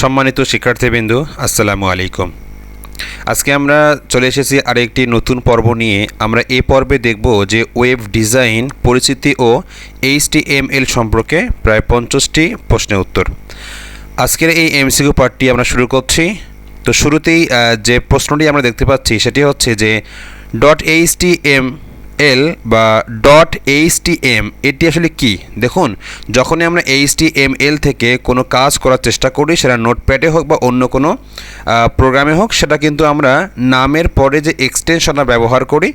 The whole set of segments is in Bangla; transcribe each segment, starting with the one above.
সম্মানিত শিক্ষার্থীবৃন্দু, আসসালামু আলাইকুম। আজকে আমরা চলে এসেছি আরেকটি নতুন পর্ব নিয়ে। আমরা এই পর্বে দেখব যে ওয়েব ডিজাইন, পরিচিতি ও এইচটিএমএল সম্পর্কে প্রায় পঞ্চাশটি প্রশ্নের উত্তর। আজকের এই এমসিকিউ পার্টটি আমরা শুরু করছি। তো শুরুতেই যে প্রশ্নটি আমরা দেখতে পাচ্ছি সেটি হচ্ছে যে ডট এইচটিএম এল বা ডট এইচটিএম এটি আসলে কি? দেখুন, যখনই আমরা এইচটিএমএল থেকে কোনো কাজ করার চেষ্টা করি, সেটা নোটপ্যাডে হোক বা অন্য কোনো প্রোগ্রামে হোক, সেটা কিন্তু আমরা নামের পরে যে এক্সটেনশনটা ব্যবহার করি,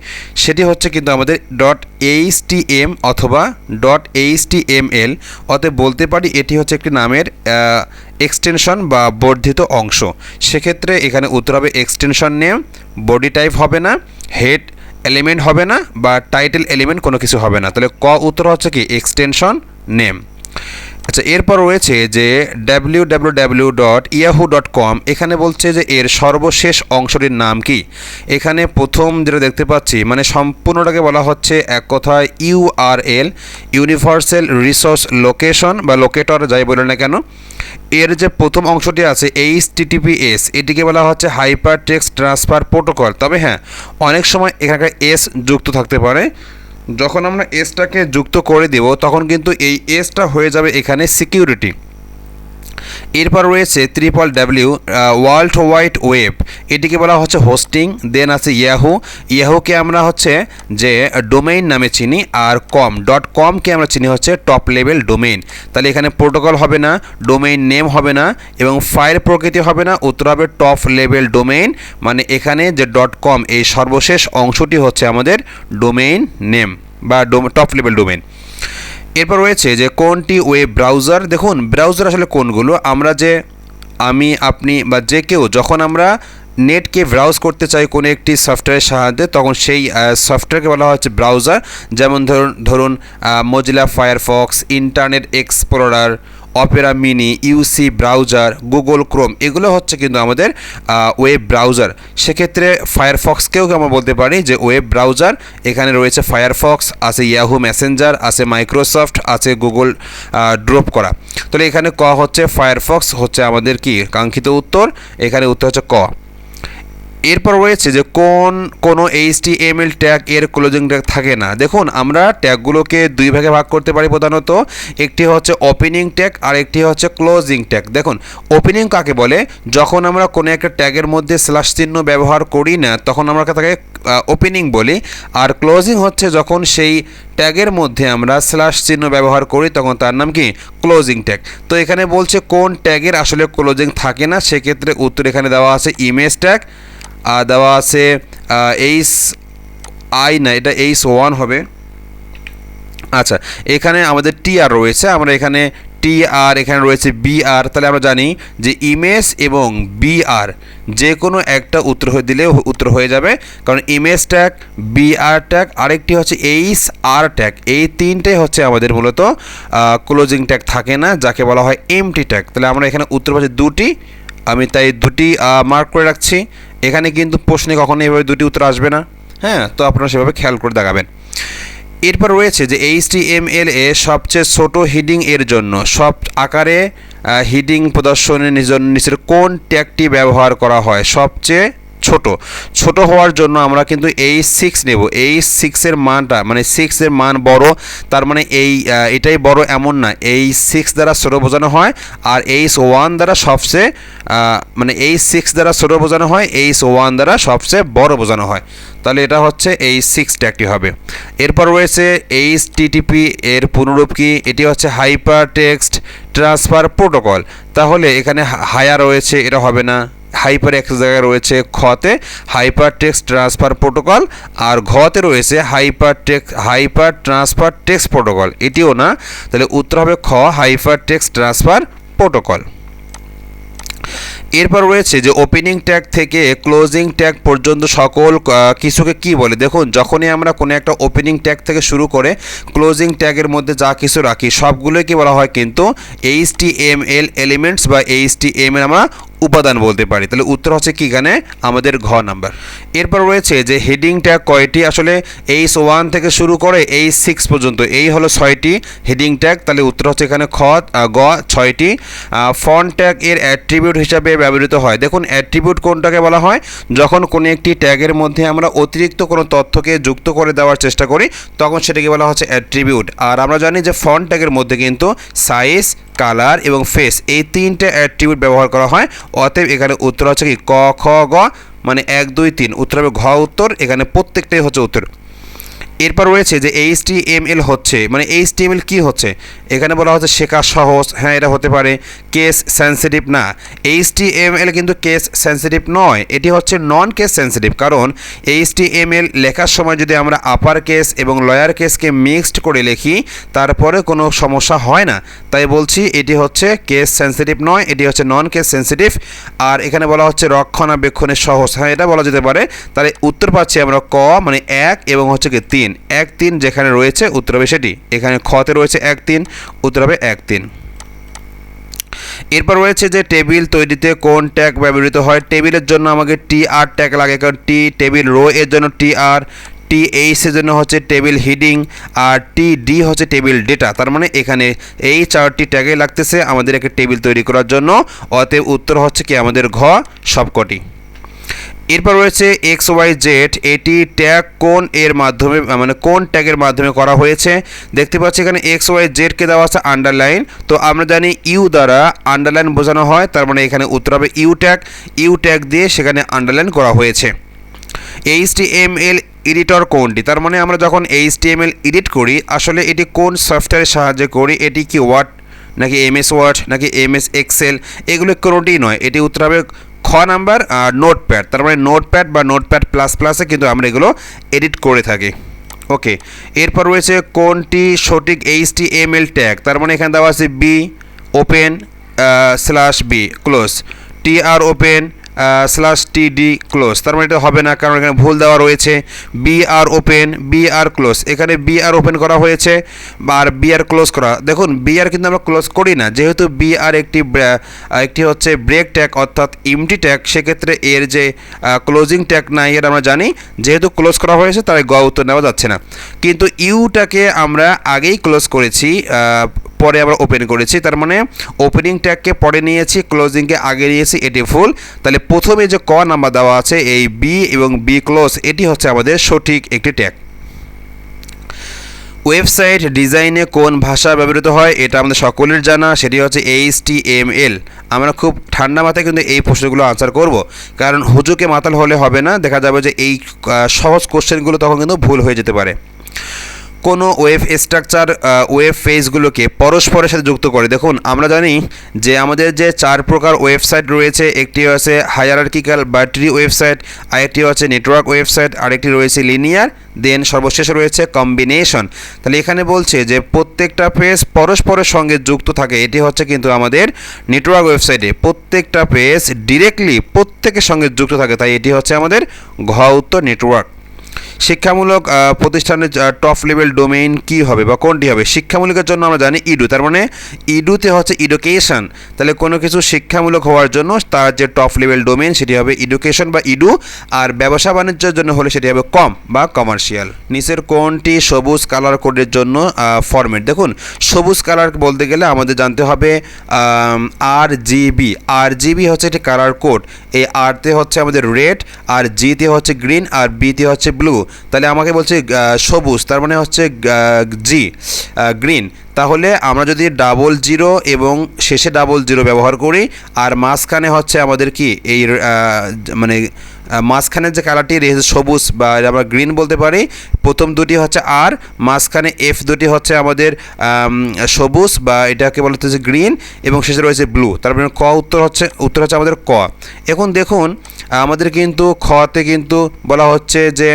সেটি হচ্ছে কিন্তু আমাদের ডট এইচটিএম অথবা ডট এইচটিএমএল অতএব বলতে পারি, এটি হচ্ছে একটি নামের এক্সটেনশন বা বর্ধিত অংশ। সেক্ষেত্রে এখানে উত্তর হবে এক্সটেনশন নেম বডি টাইপ হবে না হেড এলিমেন্ট হবে না বা টাইটেল এলিমেন্ট কোনো কিছু হবে না। তাহলে ক উত্তর হচ্ছে কি? এক্সটেনশন নেম আচ্ছা এরপর রয়েছে যে W W W dot Yahoo dot com এখানে বলছে যে এর সর্বশেষ অংশটির নাম কি? এখানে প্রথম যেটা দেখতে পাচ্ছি মানে সম্পূর্ণটাকে বলা হচ্ছে এক কথায় ইউআরএল ইউনিভার্সাল রিসোর্স লোকেশন বা লোকেটর যাই বলে না কেন এর যে প্রথম অংশটি আছে এইচ টিটিপিএস এটিকে বলা হচ্ছে হাইপার টেক্সট ট্রান্সফার প্রোটোকল তবে হ্যাঁ অনেক সময় এখানকার এস যুক্ত থাকতে পারে। যখন আমরা এসটাকে যুক্ত করে দেব, তখন কিন্তু এই এসটা হয়ে যাবে এখানে সিকিউরিটি এরপর রয়েছে triple W world wide web এটিকে বলা হচ্ছে হোস্টিং দেন আছে ইয়াহু ইয়াহুকে আমরা হচ্ছে যে ডোমেইন নামে চিনি আর কম ডট কমকে আমরা চিনি হচ্ছে টপ লেভেল ডোমেইন তাহলে এখানে প্রোটোকল হবে না ডোমেইন নেম হবে না, এবং ফাইল প্রকৃতি হবে না, উত্তর হবে টপ লেভেল ডোমেইন মানে এখানে যে ডট কম এই সর্বশেষ অংশটি হচ্ছে আমাদের ডোমেইন নেম বা টপ লেভেল ডোমেইন এরপর রয়েছে যে কোনটি ওয়েব ব্রাউজার দেখুন ব্রাউজার আসলে কোনগুলো? আমরা যে আমি, আপনি বা যে কেউ, যখন আমরা নেটকে ব্রাউজ করতে চাই কোনো একটি সফটওয়্যারের সাহায্যে, তখন সেই সফটওয়্যারকে বলা হচ্ছে ব্রাউজার যেমন ধরুন ধরুন Mozilla Firefox Internet Explorer Opera Mini, UC, browser, Google, Chrome, এগুলো হচ্ছে কিন্তু আমাদের ওয়েব ব্রাউজার। সেক্ষেত্রে ফায়ারফক্সকেও আমরা বলতে পারি যে ওয়েব ব্রাউজার, এখানে রয়েছে ফায়ারফক্স, আছে ইয়াহু মেসেঞ্জার, আছে মাইক্রোসফট, আছে গুগল ড্রপ করা। তাহলে এখানে ক হচ্ছে, ফায়ারফক্স হচ্ছে আমাদের কি? কাঙ্ক্ষিত উত্তর। এখানে উত্তর হচ্ছে ক। এরপর রয়েছে যে কোন, কোনো এইচটিএমএল ট্যাগ এর ক্লোজিং ট্যাগ থাকে না। দেখুন, আমরা ট্যাগগুলোকে দুই ভাগে ভাগ করতে পারি প্রধানত। একটি হচ্ছে ওপেনিং ট্যাগ আর একটি হচ্ছে ক্লোজিং ট্যাগ দেখুন ওপেনিং কাকে বলে? যখন আমরা কোনো একটা ট্যাগের মধ্যে স্ল্যাশ চিহ্ন ব্যবহার করি না, তখন আমরা তাকে ওপেনিং বলি। আর ক্লোজিং হচ্ছে যখন সেই ট্যাগের মধ্যে আমরা স্ল্যাশ চিহ্ন ব্যবহার করি, তখন তার নাম কি? ক্লোজিং ট্যাগ তো এখানে বলছে কোন ট্যাগের আসলে ক্লোজিং থাকে না, সেক্ষেত্রে উত্তর এখানে দেওয়া আছে ইমেজ ট্যাগ দেওয়া আছে এইচ আই না, এটা এইচ ওয়ান হবে। আচ্ছা এখানে আমাদের টি আর রয়েছে, আমরা এখানে টি আর এখানে রয়েছে বি আর তাহলে আমরা জানি যে ইমেজ এবং বি আর যে কোনো একটা উত্তর হয়ে দিলে উত্তর হয়ে যাবে, কারণ image tag B R tag আরেকটি হচ্ছে এইচ আর ট্যাগ এই তিনটাই হচ্ছে আমাদের মূলত ক্লোজিং ট্যাগ থাকে না, যাকে বলা হয় এমটি ট্যাগ তাহলে আমরা এখানে উত্তর পাচ্ছি দুটি, আমি তাই দুটি মার্ক করে রাখছি এখানে কিন্তু প্রশ্নে কখনো এভাবে দুটি উত্তর আসবে না। হ্যাঁ তো আপনারা সেভাবে খেয়াল করে দেখাবেন। এরপর রয়েছে যে এইচটিএমএল এ সবচেয়ে ছোট হিডিং এর জন্য, সব আকারে হিডিং প্রদর্শনের নিজের কোন ট্যাগটি ব্যবহার করা হয়? সবচেয়ে ছোট। ছোট হওয়ার জন্য আমরা কিন্তু এই সিক্স নেব। এই সিক্সের মানটা মানে সিক্সের মান বড়, তার মানে এই এটাই বড় এমন না। এই সিক্স দ্বারা ছোট বোঝানো হয়, আর এইচ ওয়ান দ্বারা সবচেয়ে মানে এই সিক্স দ্বারা ছোট বোঝানো হয় এইচ ওয়ান দ্বারা সবচেয়ে বড় বোঝানো হয়। তাহলে এটা হচ্ছে এই সিক্স ট্যাগটি হবে। এরপর রয়েছে এইচ টিটিপি এর পুনরূপ কি? এটি হচ্ছে হাইপার টেক্সট ট্রান্সফার প্রোটোকল তাহলে এখানে হায়া রয়েছে, এটা হবে না। হাইপার এক জায়গায় রয়েছে খতে হাইপার টেক্সট ট্রান্সফার প্রোটোকল আর ঘতে রয়েছে hyper text hyper transfer text protocol. এটিও না, তাহলে উত্তর হবে খ হাইপার টেক্সট ট্রান্সফার প্রোটোকল। এরপর রয়েছে যে ওপেনিং ট্যাগ থেকে ক্লোজিং ট্যাগ পর্যন্ত সকল কিছুকে কি বলে? দেখুন, যখনই আমরা কোনো একটা ওপেনিং ট্যাগ থেকে শুরু করে ক্লোজিং ট্যাগের মধ্যে যা কিছু রাখি সবগুলোই কি বলা হয় কিন্তু H T M L elements বা এইচ টি এম এল আমরা উপাদান বলতে পারি। তাহলে উত্তর হচ্ছে কি এখানে? আমাদের ঘ নাম্বার। এরপর রয়েছে যে হেডিং ট্যাগ কয়টি? আসলে এইচ ওয়ান থেকে শুরু করে এইচ সিক্স পর্যন্ত, এই হলো ছয়টি হেডিং ট্যাগ। তাহলে উত্তর হচ্ছে এখানে খ গ, ছয়টি। ফন্ট ট্যাগ এর অ্যাট্রিবিউট হিসাবে ব্যবহৃত হয়। দেখুন, অ্যাট্রিবিউট কোনটাকে বলা হয়? যখন কোনো একটি ট্যাগের মধ্যে আমরা অতিরিক্ত কোনো তথ্যকে যুক্ত করে দেওয়ার চেষ্টা করি, তখন সেটাকে বলা হচ্ছে অ্যাট্রিবিউট। আর আমরা জানি যে ফন্ট ট্যাগের মধ্যে কিন্তু সাইজ কালার এবং ফেস এই তিনটে অ্যাট্রিবিউট ব্যবহার করা হয়। অতএব এখানে উত্তর হচ্ছে কি, ক, খ, গ মানে এক, দুই, তিন। উত্তর হবে ঘ, উত্তর। এখানে প্রত্যেকটাই হচ্ছে উত্তর। এরপর রয়েছে যে এইচ এল হচ্ছে মানে এইচ এল কী হচ্ছে? এখানে বলা হচ্ছে শেখা সহজ হ্যাঁ এটা হতে পারে। কেস সেন্সিটিভ না। এইচ এল কিন্তু কেস সেন্সিটিভ নয়। এটি হচ্ছে নন কেস সেন্সিটিভ কারণ এইচ এল লেখার সময় যদি আমরা আপার কেস এবং লয়ার কেসকে মিক্সড করে লিখি, তারপরে কোনো সমস্যা হয় না। তাই বলছি এটি হচ্ছে কেস সেন্সিটিভ নয়, এটি হচ্ছে নন কেস সেন্সিটিভ আর এখানে বলা হচ্ছে রক্ষণাবেক্ষণের সহজ হ্যাঁ এটা বলা যেতে পারে। তাহলে উত্তর পাচ্ছি আমরা ক মানে এক, এবং হচ্ছে কি তিন। এক তিন যেখানে রয়েছে, উত্তর হবে সেটি। এখানে খতে রয়েছে এক তিন, উত্তর হবে এক তিন। এরপর রয়েছে যে টেবিল তৈরিতে কোন ট্যাগ ব্যবহৃত হয়। টেবিলের জন্য আমাকে টি আর ট্যাগ লাগে, কারণ টি টেবিল রো এর জন্য টি আর, টি এইচের জন্য হচ্ছে টেবিল হিডিং, আর টি ডি হচ্ছে টেবিল ডেটা। তার মানে এখানে এই চারটি ট্যাগে লাগতেছে আমাদের একটা টেবিল তৈরি করার জন্য। অতএব উত্তর হচ্ছে কি আমাদের ঘ সবকটি। এরপর রয়েছে এক্স ওয়াই জেড, এটি ট্যাগ কোন এর মাধ্যমে মানে কোন ট্যাগের মাধ্যমে করা হয়েছে। দেখতে পাচ্ছি এখানে এক্স ওয়াই জেডকে দেওয়া আছে আন্ডারলাইন তো আমরা জানি ইউ দ্বারা আন্ডারলাইন বোঝানো হয়, তার মানে এখানে উত্তর হবে ইউ ট্যাগ। ইউ ট্যাগ দিয়ে সেখানে আন্ডারলাইন করা হয়েছে। H T M L editor কোনটি? তার মানে আমরা যখন H T M L edit করি, আসলে এটি কোন সফটওয়্যারের সাহায্যে করি? এটি কি ওয়ার্ড নাকি এম এস ওয়ার্ড নাকি এম এস এক্সেল এগুলো কোনোটিই নয়, এটি উত্তর হবে খ নাম্বার নোটপ্যাড তার মানে নোটপ্যাড বা নোটপ্যাড প্লাস প্লাসে কিন্তু আমরা এগুলো এডিট করে থাকি। ওকে এরপর রয়েছে কোনটি সঠিক H T M L tag তার মানে এখানে দেওয়া আছে B open slash B close T R open slash T D close তার মানে এটা হবে না, কারণ এখানে ভুল দেওয়া রয়েছে। B R open B R close এখানে বি আর ওপেন করা হয়েছে আর বি আর ক্লোজ করা। দেখুন বি আর কিন্তু আমরা ক্লোজ করি না। যেহেতু বি আর একটি একটি হচ্ছে ব্রেক ট্যাগ অর্থাৎ ইমটি ট্যাগ সেক্ষেত্রে এর যে ক্লোজিং ট্যাগ নাই এর আমরা জানি। যেহেতু ক্লোজ করা হয়েছে তাই গ উত্তর নেওয়া যাচ্ছে না। কিন্তু ইউটাকে আমরা আগেই ক্লোজ করেছি পরে আমরা ওপেন করেছি। তার মানে ওপেনিং ট্যাগকে পরে নিয়েছি ক্লোজিংকে আগে নিয়েছি, এটি ফুল তাহলে প্রথমে যে ক নাম্বার দেওয়া আছে, এই বি এবং বি ক্লোজ এটি হচ্ছে আমাদের সঠিক একটি ট্যাগ ওয়েবসাইট ডিজাইনে কোন ভাষা ব্যবহৃত হয়, এটা আমাদের সকলের জানা, সেটি হচ্ছে এইচ টি এম এল আমরা খুব ঠান্ডা মাথায় কিন্তু এই প্রশ্নগুলো আনসার করব। কারণ হুজুকে মাতাল হলে হবে না, দেখা যাবে যে এই সহজ কোশ্চেনগুলো তখন কিন্তু ভুল হয়ে যেতে পারে। কোনো ওয়েব স্ট্রাকচার ওয়েব পেজগুলোকে পরস্পরের সাথে যুক্ত করে। দেখুন, আমরা জানি যে আমাদের যে চার প্রকার ওয়েবসাইট রয়েছে, একটি হচ্ছে হায়ারার্কিক্যাল বা ট্রি ওয়েবসাইট আরেকটি হচ্ছে নেটওয়ার্ক ওয়েবসাইট আরেকটি রয়েছে লিনিয়ার দেন সর্বশেষ রয়েছে কম্বিনেশন তাহলে এখানে বলছে যে প্রত্যেকটা পেজ পরস্পরের সঙ্গে যুক্ত থাকে, এটি হচ্ছে কিন্তু আমাদের নেটওয়ার্ক ওয়েবসাইটে প্রত্যেকটা পেজ ডিরেক্টলি প্রত্যেকের সঙ্গে যুক্ত থাকে, তাই এটি হচ্ছে আমাদের ঘ উত্তর নেটওয়ার্ক শিক্ষামূলক প্রতিষ্ঠানের টপ লেভেল ডোমেইন কি হবে বা কোনটি হবে? শিক্ষামূলকের জন্য আমরা জানি ইডু তার মানে ইডুতে হচ্ছে এডুকেশন তাহলে কোনো কিছু শিক্ষামূলক হওয়ার জন্য তার যে টপ লেভেল ডোমেইন সেটি হবে এডুকেশন বা ইডু আর ব্যবসা বাণিজ্যের জন্য হলে সেটি হবে কম বা কমার্শিয়াল নিচের কোনটি? সবুজ কালার কোডের জন্য ফরম্যাট দেখুন, সবুজ কালার বলতে গেলে আমাদের জানতে হবে আর জিবি আর জিবি হচ্ছে একটি কালার কোড এই আরতে হচ্ছে আমাদের রেড আর জিতে হচ্ছে গ্রিন আর বিতে হচ্ছে ব্লু তাহলে আমাকে বলছে সবুজ তার মানে হচ্ছে জি গ্রিন তাহলে আমরা যদি ডাবল জিরো এবং শেষে ডাবল জিরো ব্যবহার করি, আর মাঝখানে হচ্ছে আমাদের কি, এই মানে মাঝখানের যে কালারটি রয়েছে সবুজ বা আমরা গ্রিন বলতে পারি, প্রথম দুটি হচ্ছে আর মাঝখানে এফ দুটি হচ্ছে আমাদের সবুজ বা এটাকে বলা হচ্ছে গ্রিন এবং শেষে রয়েছে ব্লু তার মানে ক উত্তর হচ্ছে উত্তর হচ্ছে আমাদের ক। এখন দেখুন, আমাদের কিন্তু খতে কিন্তু বলা হচ্ছে যে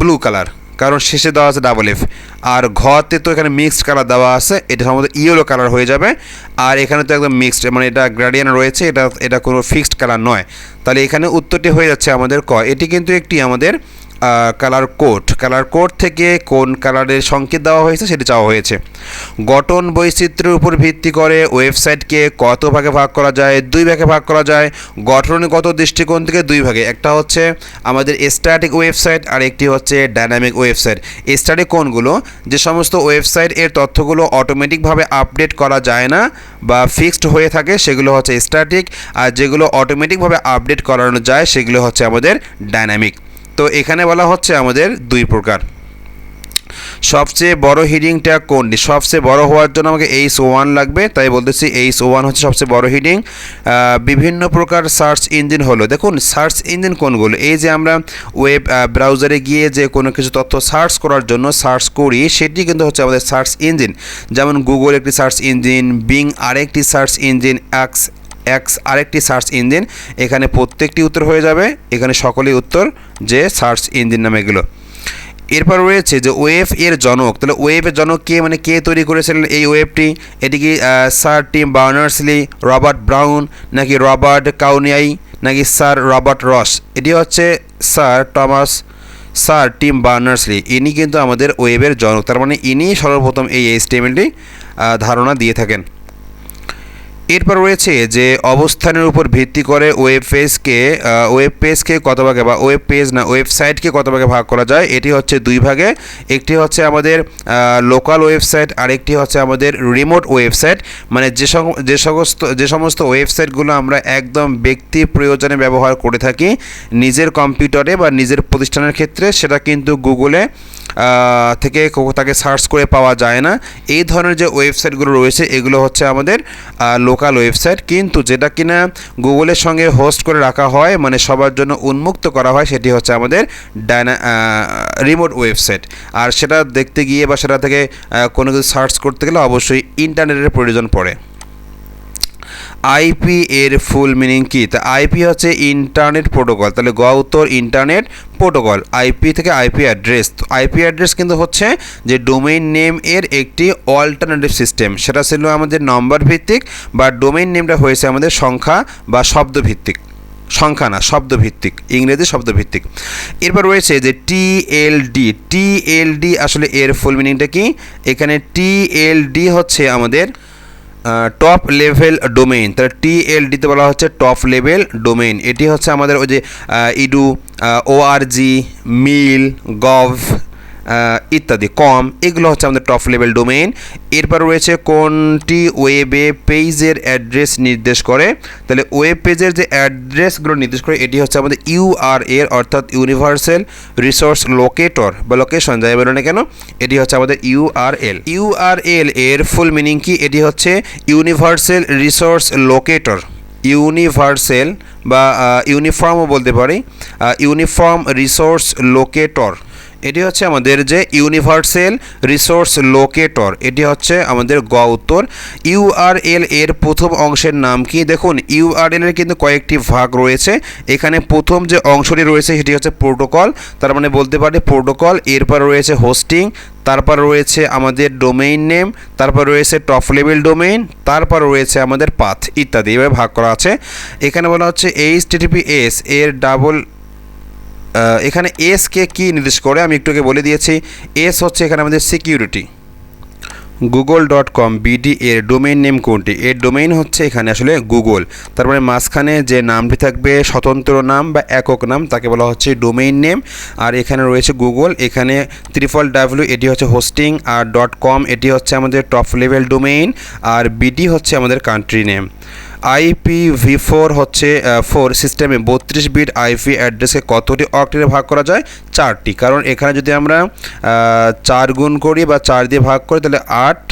ব্লু কালার কারণ শেষে দেওয়া আছে ডাবল এফ আর ঘতে তো এখানে মিক্সড কালার দেওয়া আছে, এটা সম্ভবত ইয়েলো কালার হয়ে যাবে। আর এখানে তো একদম মিক্সড মানে এটা গ্রাডিয়ান রয়েছে, এটা এটা কোনো ফিক্সড কালার নয়। তাহলে এখানে উত্তরটি হয়ে যাচ্ছে আমাদের ক। এটি কিন্তু একটি আমাদের কালার কোড কালার কোড থেকে কোন কালারের সংকেত দেওয়া হয়েছে সেটি চাওয়া হয়েছে। গঠন বৈচিত্র্যের উপর ভিত্তি করে ওয়েবসাইটকে কত ভাগে ভাগ করা যায়, দুই ভাগে ভাগ করা যায় গঠনগত দৃষ্টিকোণ থেকে দুই ভাগে। একটা হচ্ছে আমাদের স্ট্যাটিক ওয়েবসাইট আর একটি হচ্ছে ডাইনামিক ওয়েবসাইট স্ট্যাটিক কোনগুলো যে সমস্ত ওয়েবসাইট এর তথ্যগুলো অটোমেটিকভাবে আপডেট করা যায় না বা ফিক্সড হয়ে থাকে, সেগুলো হচ্ছে স্ট্যাটিক আর যেগুলো অটোমেটিকভাবে আপডেট করানো যায়, সেগুলো হচ্ছে আমাদের ডাইনামিক তো এখানে বলা হচ্ছে আমাদের দুই প্রকার। সবচেয়ে বড় হিডিংটা কোনটি? সবচেয়ে বড় হওয়ার জন্য আমাকে এইচ ওয়ান লাগবে, তাই বলতেছি এইচ ওয়ান হচ্ছে সবচেয়ে বড় হিডিং বিভিন্ন প্রকার সার্চ ইঞ্জিন হলো। দেখুন সার্চ ইঞ্জিন কোনগুলো? এই যে আমরা ওয়েব ব্রাউজারে গিয়ে যে কোনো কিছু তথ্য সার্চ করার জন্য সার্চ করি, সেটি কিন্তু হচ্ছে আমাদের সার্চ ইঞ্জিন যেমন গুগল একটি সার্চ ইঞ্জিন বিং আরেকটি সার্চ ইঞ্জিন অ্যাক্স এক্স আরেকটি সার্চ ইঞ্জিন এখানে প্রত্যেকটি উত্তর হয়ে যাবে, এখানে সকলেই উত্তর যে সার্চ ইঞ্জিন নামে এগুলো এরপর রয়েছে যে ওয়েব এর জনক, তাহলে ওয়েবের জনক কে মানে কে তৈরি করেছিলেন এই ওয়েবটি এটি কি sir Tim Berners Lee Robert Brown নাকি রবার্ট কাউনিয়াই নাকি স্যার রবার্ট রস এটি হচ্ছে sir Thomas sir Tim Berners Lee ইনি কিন্তু আমাদের ওয়েবের জনক, তার মানে ইনি সর্বপ্রথম এই এইচটিএমএলটি ধারণা দিয়ে থাকেন। এরপর রয়েছে যে অবস্থানের উপর ভিত্তি করে ওয়েব পেজকে ওয়েব পেজকে কত ভাগে বা ওয়েব পেজ না ওয়েবসাইটকে কত ভাগে ভাগ করা যায়, এটি হচ্ছে দুই ভাগে। একটি হচ্ছে আমাদের লোকাল ওয়েবসাইট আরেকটি হচ্ছে আমাদের রিমোট ওয়েবসাইট মানে যে যে সমস্ত যে সমস্ত ওয়েবসাইটগুলো আমরা একদম ব্যক্তি প্রয়োজনে ব্যবহার করে থাকি, নিজের কম্পিউটারে বা নিজের প্রতিষ্ঠানের ক্ষেত্রে, সেটা কিন্তু গুগলে থেকে তাকে সার্চ করে পাওয়া যায় না। এই ধরনের যে ওয়েবসাইটগুলো রয়েছে, এগুলো হচ্ছে আমাদের লোকাল ওয়েবসাইট কিন্তু যেটা কিনা গুগলের সঙ্গে হোস্ট করে রাখা হয় মানে সবার জন্য উন্মুক্ত করা হয়, সেটি হচ্ছে আমাদের ডায়না রিমোট ওয়েবসাইট আর সেটা দেখতে গিয়ে বা সেটা থেকে কোনো কিছু সার্চ করতে গেলে অবশ্যই ইন্টারনেটের প্রয়োজন পড়ে। আইপি এর ফুল মিনিং কি? তা আইপি হচ্ছে ইন্টারনেট প্রোটোকল তাহলে গ উত্তর ইন্টারনেট প্রোটোকল আইপি থেকে আইপি অ্যাড্রেস তো আইপি অ্যাড্রেস কিন্তু হচ্ছে যে ডোমেইন নেম এর একটি অল্টারনেটিভ সিস্টেম সেটা ছিল আমাদের নম্বর ভিত্তিক বা ডোমেইন নেমটা হয়েছে আমাদের সংখ্যা বা শব্দ ভিত্তিক সংখ্যা না, শব্দভিত্তিক। ইংরেজি শব্দভিত্তিক। এরপর রয়েছে যে টিএলডি টিএলডি আসলে এর ফুল মিনিংটা কি? এখানে টিএলডি হচ্ছে আমাদের টপ লেভেল ডোমেইন তাহলে টিএলডিতে বলা হচ্ছে টপ লেভেল ডোমেইন এটি হচ্ছে আমাদের ওই যে ইডু ওআরজি মিল গভ ইত্যাদি, কম, এগুলো হচ্ছে আমাদের টপ লেভেল ডোমেইন এরপর রয়েছে কোনটি ওয়েবে পেজের অ্যাড্রেস নির্দেশ করে? তাহলে ওয়েব পেজের যে অ্যাড্রেসগুলো নির্দেশ করে, এটি হচ্ছে আমাদের ইউআর এর অর্থাৎ ইউনিভার্সাল রিসোর্স লোকেটর বা লোকেশন যাই বলো না কেন, এটি হচ্ছে আমাদের ইউআরএল ইউআরএল এর ফুল মিনিং কি? এটি হচ্ছে ইউনিভার্সাল রিসোর্স লোকেটর ইউনিভার্সাল বা ইউনিফর্মও বলতে পারি। ইউনিফর্ম রিসোর্স লোকেটর এটি হচ্ছে আমাদের যে ইউনিভার্সাল রিসোর্স লোকেটর। এটি হচ্ছে আমাদের গ উত্তর। ইউআরএল এর প্রথম অংশের নাম কি? দেখুন ইউআরএল এর কিন্তু কয়েকটি ভাগ রয়েছে। এখানে প্রথম যে অংশটি রয়েছে সেটি হচ্ছে প্রোটোকল। তার মানে বলতে পারি প্রোটোকল। এরপর রয়েছে হোস্টিং। তারপর রয়েছে আমাদের ডোমেইন নেম। তারপর রয়েছে টপ লেভেল ডোমেইন। তারপর রয়েছে আমাদের পাথ ইত্যাদি। এভাবে ভাগ করা আছে। এখানে বলা হচ্ছে এইচ টিটিপিএস এর ডাবল এখানে এস কে নির্দেশ করে? আমি একটু বলে দিয়েছি এস হচ্ছে এখানে আমাদের security Google dot com BD এর ডোমেইন নেম কোনটি? এর ডোমেইন হচ্ছে এখানে আসলে গুগল তারপরে মাঝখানে যে নামটি থাকবে, স্বতন্ত্র নাম বা একক নাম, তাকে বলা হচ্ছে ডোমেইন নেম আর এখানে রয়েছে গুগল এখানে ত্রিফল ডাব্লিউ এটি হচ্ছে হোস্টিং আর ডট কম এটি হচ্ছে আমাদের টপ লেভেল ডোমেইন আর বিডি হচ্ছে আমাদের কান্ট্রি নেম আইপিভি ফোর হচ্ছে ফোর সিস্টেমে বত্রিশ বিট আইপি অ্যাড্রেসকে কতটি অক্টেটে ভাগ করা যায়? চারটি। কারণ এখানে যদি আমরা চার গুণ করি বা চার দিয়ে ভাগ করি, তাহলে আট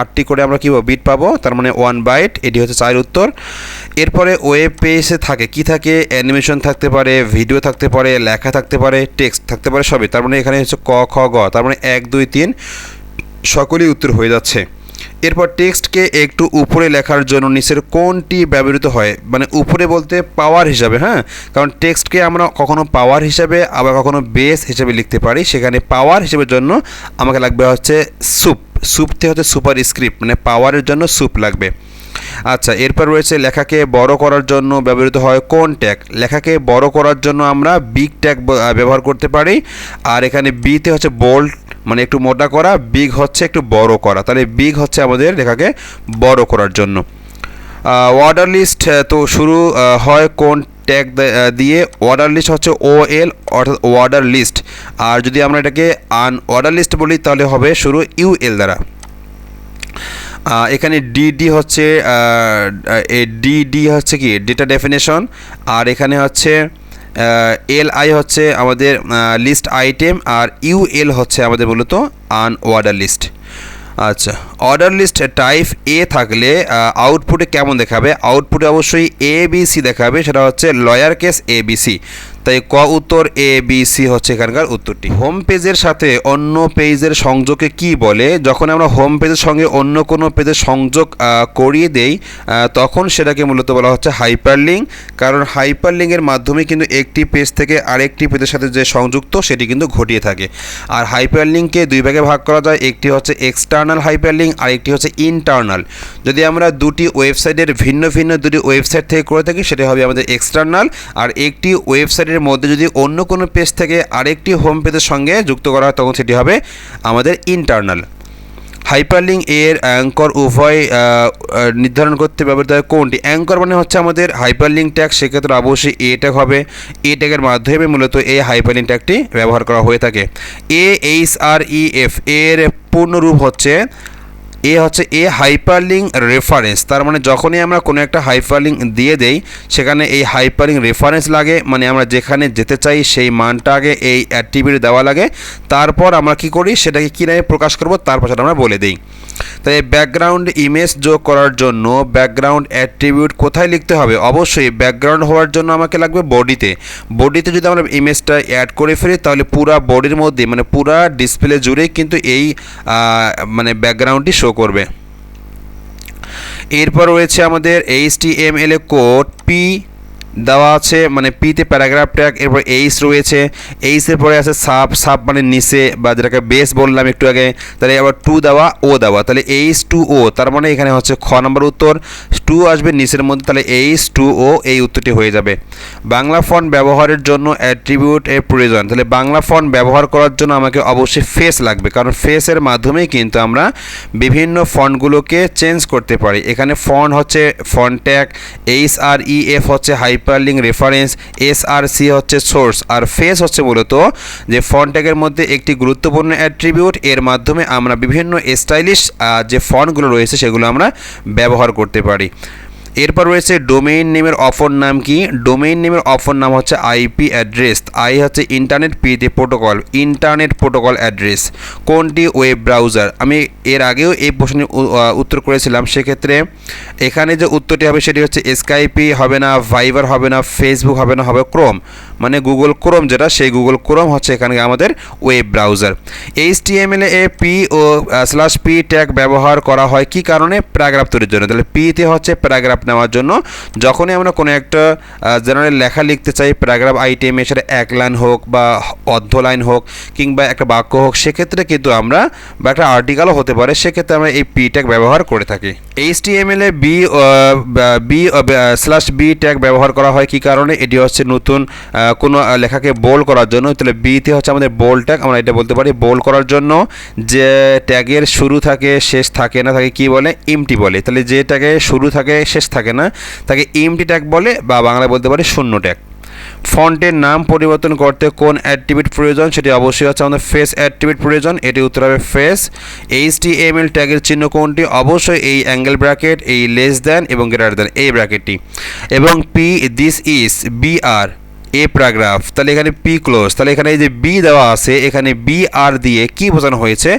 আটটি করে আমরা কী বিট পাবো। তার মানে ওয়ান বাইট এটি হচ্ছে চার উত্তর। এরপরে ওয়েব পেজে থাকে, কি থাকে? অ্যানিমেশন থাকতে পারে ভিডিও থাকতে পারে, লেখা থাকতে পারে টেক্সট থাকতে পারে, সবই। তার মানে এখানে হচ্ছে ক, খ, গ। তার মানে এক, দুই, তিন, সকলেই উত্তর হয়ে যাচ্ছে। এরপর টেক্সটকে একটু উপরে লেখার জন্য নিচের কোনটি ব্যবহৃত হয়? মানে উপরে বলতে পাওয়ার হিসাবে হ্যাঁ? কারণ টেক্সটকে আমরা কখনো পাওয়ার হিসাবে, আবার কখনো বেস হিসাবে লিখতে পারি। সেখানে পাওয়ার হিসেবের জন্য আমাকে লাগবে হচ্ছে সুপ সুপতে হচ্ছে সুপার স্ক্রিপ্ট মানে পাওয়ারের জন্য সুপ লাগবে। আচ্ছা এরপর রয়েছে লেখাকে বড় করার জন্য ব্যবহৃত হয় কোন ট্যাগ লেখাকে বড় করার জন্য আমরা বিগ ট্যাগ ব্যবহার করতে পারি। আর এখানে বিতে হচ্ছে বোল্ড মানে একটু মোটা করা বিগ হচ্ছে একটু বড় করা। তাহলে বিগ হচ্ছে আমাদের লেখাকে বড় করার জন্য। ওয়ার্ডার লিস্ট তো শুরু হয় কোন ট্যাগ দিয়ে। অর্ডার লিস্ট হচ্ছে ও এল অর্থাৎ অর্ডার লিস্ট আর যদি আমরা এটাকে আন অর্ডার লিস্ট বলি, তাহলে হবে শুরু ইউ এল দ্বারা। এখানে ডিডি হচ্ছে ডিডি হচ্ছে কি? ডেটা ডেফিনেশন আর এখানে হচ্ছে এল আই হচ্ছে আমাদের লিস্ট আইটেম আর ইউ এল হচ্ছে আমাদের মূলত আন অর্ডার লিস্ট আচ্ছা অর্ডার লিস্ট টাইপ এ থাকলে আউটপুটে কেমন দেখাবে? আউটপুটে অবশ্যই এ বি সি দেখাবে, সেটা হচ্ছে lower case A B C তাই ক উত্তর এ বি সি হচ্ছে এখানকার উত্তরটি। হোম পেজের সাথে অন্য পেজের সংযোগকে কি বলে? যখন আমরা হোম পেজের সঙ্গে অন্য কোনো পেজের সংযোগ করিয়ে দেই তখন সেটাকে মূলত বলা হচ্ছে হাইপারলিঙ্ক কারণ হাইপারলিঙ্কের মাধ্যমে কিন্তু একটি পেজ থেকে আরেকটি পেজের সাথে যে সংযুক্ত, সেটি কিন্তু ঘটিয়ে থাকে। আর হাইপারলিঙ্ককে দুই ভাগে ভাগ করা যায়, একটি হচ্ছে এক্সটার্নাল হাইপারলিঙ্ক আর একটি হচ্ছে ইন্টারনাল যদি আমরা দুটি ওয়েবসাইটের ভিন্ন ভিন্ন দুটি ওয়েবসাইট থেকে করে থাকি, সেটা হবে আমাদের এক্সটার্নাল আর একটি ওয়েবসাইটের মধ্যে যদি অন্য কোনো পেজ থেকে আরেকটি হোম পেজের সঙ্গে যুক্ত করা হয়, তখন সেটি হবে আমাদের ইন্টারনাল হাইপারলিঙ্ক এর অ্যাঙ্কর উভয় নির্ধারণ করতে ব্যবহৃত হয় কোনটি? অ্যাঙ্কর মানে হচ্ছে আমাদের হাইপারলিঙ্ক ট্যাগ সেক্ষেত্রে অবশ্যই এ ট্যাগ হবে। এ ট্যাগের মাধ্যমে মূলত এই হাইপারলিঙ্ক ট্যাগটি ব্যবহার করা হয়ে থাকে। A H R E F এর পূর্ণরূপ হচ্ছে এ হচ্ছে এ হাইপারলিঙ্ক রেফারেন্স তার মানে যখনই আমরা কোনো একটা হাইপারলিঙ্ক দিয়ে দেই, সেখানে এই হাইপারলিঙ্ক রেফারেন্স লাগে। মানে আমরা যেখানে যেতে চাই, সেই মানটা আগে এই অ্যাট্রিবিউট দেওয়া লাগে। তারপর আমরা কি করি, সেটাকে কী প্রকাশ করব তারপর সেটা আমরা বলে দিই। তাই ব্যাকগ্রাউন্ড ইমেজ যোগ করার জন্য ব্যাকগ্রাউন্ড অ্যাট্রিবিউট কোথায় লিখতে হবে? অবশ্যই ব্যাকগ্রাউন্ড হওয়ার জন্য আমাকে লাগবে বডিতে বডিতে যদি আমরা ইমেজটা অ্যাড করে ফেলি, তাহলে পুরা বডির মধ্যে মানে পুরা ডিসপ্লে জুড়েই কিন্তু এই মানে ব্যাকগ্রাউন্ডটি শো করবে। এরপর রয়েছে আমাদের এইচ টি এম এল এ কোড পি দেওয়া আছে মানে পিতে প্যারাগ্রাফ ট্যাগ এরপর এইচ রয়েছে। এইচের পরে আছে সাব সাব মানে নিচে, বা যেটাকে বেস বললাম একটু আগে, তাহলে আবার টু দেওয়া ও দেওয়া। তাহলে এইচ টু ও তার মানে এখানে হচ্ছে খ নম্বর উত্তর। টু আসবে নিচের মধ্যে, তাহলে এইচ টু ও এই উত্তরটি হয়ে যাবে। বাংলা ফন্ট ব্যবহারের জন্য অ্যাট্রিবিউট এর প্রয়োজন। তাহলে বাংলা ফন্ট ব্যবহার করার জন্য আমাকে অবশ্যই ফেস লাগবে, কারণ ফেসের মাধ্যমেই কিন্তু আমরা বিভিন্ন ফন্টগুলোকে চেঞ্জ করতে পারি। এখানে ফন্ট হচ্ছে font tag H R E F হচ্ছে hyperlink reference S R C হচ্ছে সোর্স আর ফেস হচ্ছে মূলত যে ফন্ট ট্যাগের মধ্যে একটি গুরুত্বপূর্ণ অ্যাট্রিবিউট এর মাধ্যমে আমরা বিভিন্ন স্টাইলিশ যে ফন্টগুলো রয়েছে সেগুলো আমরা ব্যবহার করতে পারি। এরপর রয়েছে ডোমেইন নেমের অফর নাম কি? ডোমেইন নেমের অফর নাম হচ্ছে আইপি অ্যাড্রেস আই হচ্ছে ইন্টারনেট পিতে প্রোটোকল ইন্টারনেট প্রোটোকল অ্যাড্রেস কোনটি? ওয়েব ব্রাউজার আমি এর আগেও এই প্রশ্নের উত্তর করেছিলাম। সেক্ষেত্রে এখানে যে উত্তরটি হবে সেটি হচ্ছে স্কাইপি হবে না ভাইবার হবে না ফেসবুক হবে না, হবে ক্রোম মানে গুগল ক্রোম যেটা, সেই গুগল ক্রোম হচ্ছে এখানে আমাদের web browser H T M L এ পি ও স্ল্যাশ পি ট্যাগ ব্যবহার করা হয় কি কারণে? প্যারাগ্রাফ তৈরির জন্য। তাহলে পিতে হচ্ছে প্যারাগ্রাফ নেওয়ার জন্য। যখনই আমরা কোনো একটা জেনারেল লেখা লিখতে চাই প্যারাগ্রাফ আইটেমে সেটা এক লাইন হোক বা অর্ধ লাইন হোক কিংবা একটা বাক্য হোক, সেক্ষেত্রে কিন্তু আমরা বা একটা আর্টিকেলও হতে পারে। সেক্ষেত্রে আমরা এই পি ট্যাগ ব্যবহার করে থাকি। এইচ টি এম এল এ B B slash B tag ব্যবহার করা হয় কি কারণে? এটি হচ্ছে নতুন কোনো লেখাকে বোল করার জন্য। তাহলে বিতে হচ্ছে আমাদের বোল ট্যাগ আমরা এটা বলতে পারি বোল করার জন্য। যে ট্যাগের শুরু থাকে, শেষ থাকে না থাকে কি বলে? ইমটি বলে। তাহলে যে ট্যাগে শুরু থাকে, শেষ থাকে না, তাকে এমটি ট্যাগ বলে বা বাংলায় বলতে পারে শূন্য ট্যাগ ফন্টের নাম পরিবর্তন করতে কোন অ্যাট্রিবিউট প্রয়োজন সেটি অবশ্যই হচ্ছে আমাদের ফেস অ্যাট্রিবিউট প্রয়োজন, এটি উত্তর হবে face H T M L ট্যাগের চিহ্ন কোনটি? অবশ্যই এই অ্যাঙ্গেল ব্র্যাকেট এই লেস দ্যান এবং গ্রেটার দ্যান এই ব্র্যাকেটটি এবং P this is B R A paragraph তাহলে এখানে পি ক্লোজ তাহলে এখানে এই যে বি দেওয়া আছে, এখানে বি আর দিয়ে কি বোঝানো হয়েছে?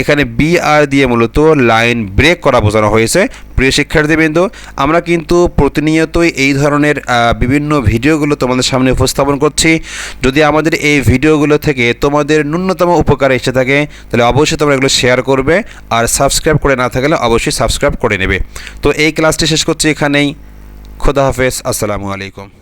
এখানে বি আর দিয়ে মূলত লাইন ব্রেক করা বোঝানো হয়েছে। প্রিয় শিক্ষার্থীবৃন্দ, আমরা কিন্তু প্রতিনিয়তই এই ধরনের বিভিন্ন ভিডিওগুলো তোমাদের সামনে উপস্থাপন করছি। যদি আমাদের এই ভিডিওগুলো থেকে তোমাদের ন্যূনতম উপকার এসে থাকে, তাহলে অবশ্যই তোমরা এগুলো শেয়ার করবে। আর সাবস্ক্রাইব করে না থাকলে অবশ্যই সাবস্ক্রাইব করে নেবে। তো এই ক্লাসটি শেষ করছি এখানেই। খোদা হাফেজ, আসসালামু আলাইকুম।